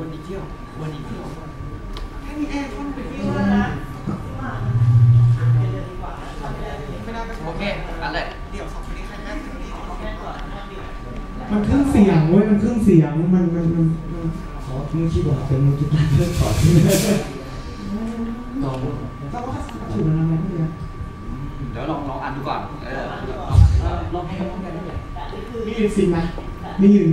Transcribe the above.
วันอีกเที่ยว วันอีกเที่ยว แค่นี้เองต้อนไปเที่วแล้วนะโอเคอันเลยเดี๋ยวสองคนนี้ใครแม่คนนี้ของแม่ก่อนมันครึ่งเสียงเว้ย มันครึ่งเสียง มัน มัน มันขอมือชี้บอกเป็นมือกีตาร์เพื่อนขอที่ลองเราก็ถือนอะไรไม่เนี่ยเดี๋ยวลองลองอ่านดูก่อน เออลองให้ลองกันด้ไหมมียืนสิไหมมียืน